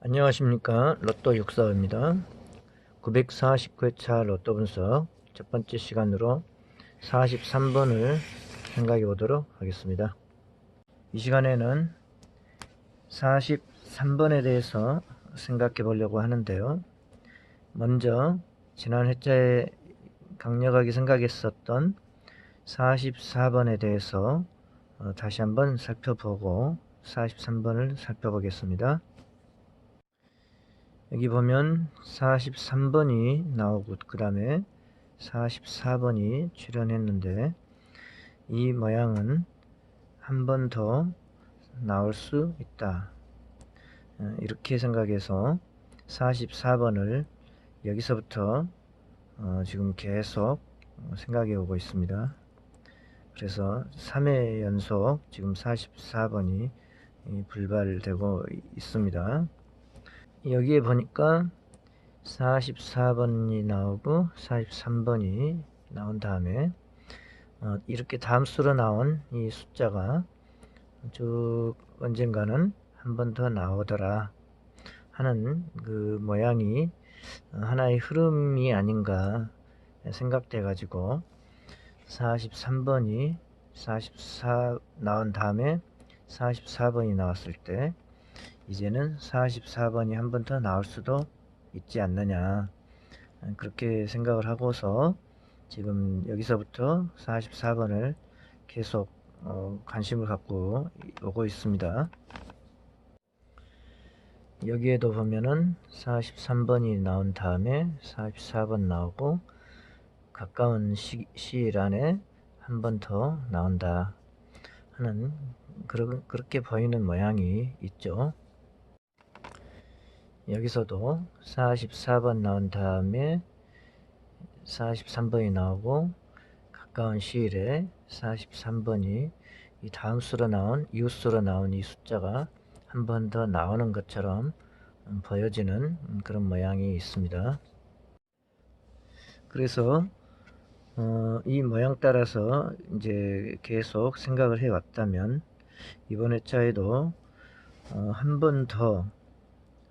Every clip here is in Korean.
안녕하십니까. 로또 육사입니다. 949회차 로또 분석 첫 번째 시간으로 43번을 생각해 보도록 하겠습니다. 이 시간에는 43번에 대해서 생각해 보려고 하는데요. 먼저 지난 회차에 강력하게 생각했었던 44번에 대해서 어, 다시 한번 살펴보고 43번을 살펴보겠습니다. 여기 보면 43번이 나오고 그 다음에 44번이 출연했는데 이 모양은 한 번 더 나올 수 있다. 어, 이렇게 생각해서 44번을 여기서부터 어, 지금 계속 생각해 오고 있습니다. 그래서 3회 연속 지금 44번이 불발되고 있습니다. 여기에 보니까 44번이 나오고 43번이 나온 다음에 어, 이렇게 다음 수로 나온 이 숫자가 쭉 언젠가는 한 번 더 나오더라 하는 그 모양이 하나의 흐름이 아닌가 생각돼 가지고 43번이 44 나온 다음에 44번이 나왔을 때 이제는 44번이 한 번 더 나올 수도 있지 않느냐 그렇게 생각을 하고서 지금 여기서부터 44번을 계속 어, 관심을 갖고 오고 있습니다. 여기에도 보면은 43번이 나온 다음에 44번 나오고 가까운 시, 시일 안에 한 번 더 나온다 하는 그러, 그렇게 보이는 모양이 있죠. 여기서도 44번 나온 다음에 43번이 나오고 가까운 시일에 43번이 이 다음 수로 나온 이웃 수로 나온 이 숫자가 한 번 더 나오는 것처럼 보여지는 그런 모양이 있습니다. 그래서 어, 이 모양 따라서 이제 계속 생각을 해 왔다면 이번 회차에도 어, 한번더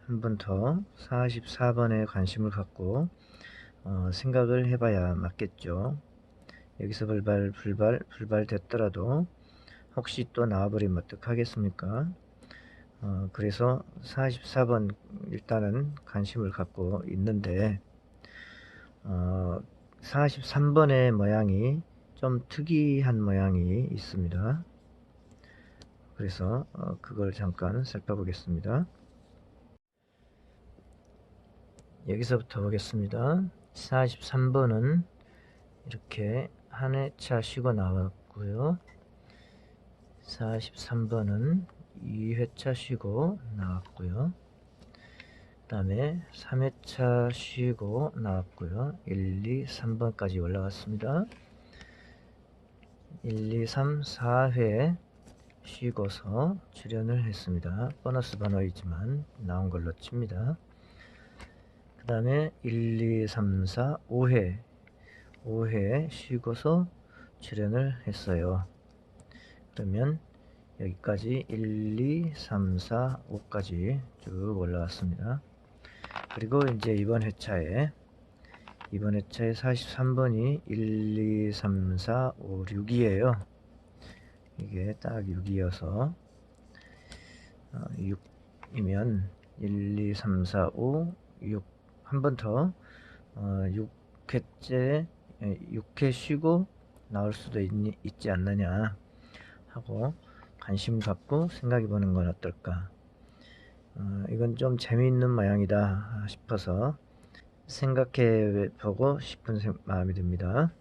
한 번 더 44번에 관심을 갖고 어, 생각을 해봐야 맞겠죠. 여기서 불발 불발 불발 됐더라도 혹시 또 나와버리면 어떡하겠습니까? 어, 그래서 44번 일단은 관심을 갖고 있는데 어, 43번의 모양이 좀 특이한 모양이 있습니다. 그래서 어, 그걸 잠깐 살펴보겠습니다. 여기서부터 보겠습니다. 43번은 이렇게 한 회차 쉬고 나왔고요. 43번은 2회차 쉬고 나왔고요. 그 다음에 3회차 쉬고 나왔고요. 1, 2, 3번까지 올라갔습니다. 1, 2, 3, 4회 쉬고서 출연을 했습니다. 보너스 번호이지만 나온 걸로 칩니다. 그 다음에 1, 2, 3, 4, 5회 5회 쉬고서 출연을 했어요. 그러면 여기까지 1, 2, 3, 4, 5까지 쭉 올라왔습니다. 그리고 이제 이번 회차에 이번 회차에 43번이 1, 2, 3, 4, 5, 6이에요. 이게 딱 6이어서 6이면 1, 2, 3, 4, 5, 6 한 번 더 어, 6회째 6회 쉬고 나올 수도 있, 있지 않느냐 하고 관심 갖고 생각해 보는 건 어떨까 어, 이건 좀 재미있는 모양이다 싶어서 생각해 보고 싶은 마음이 듭니다.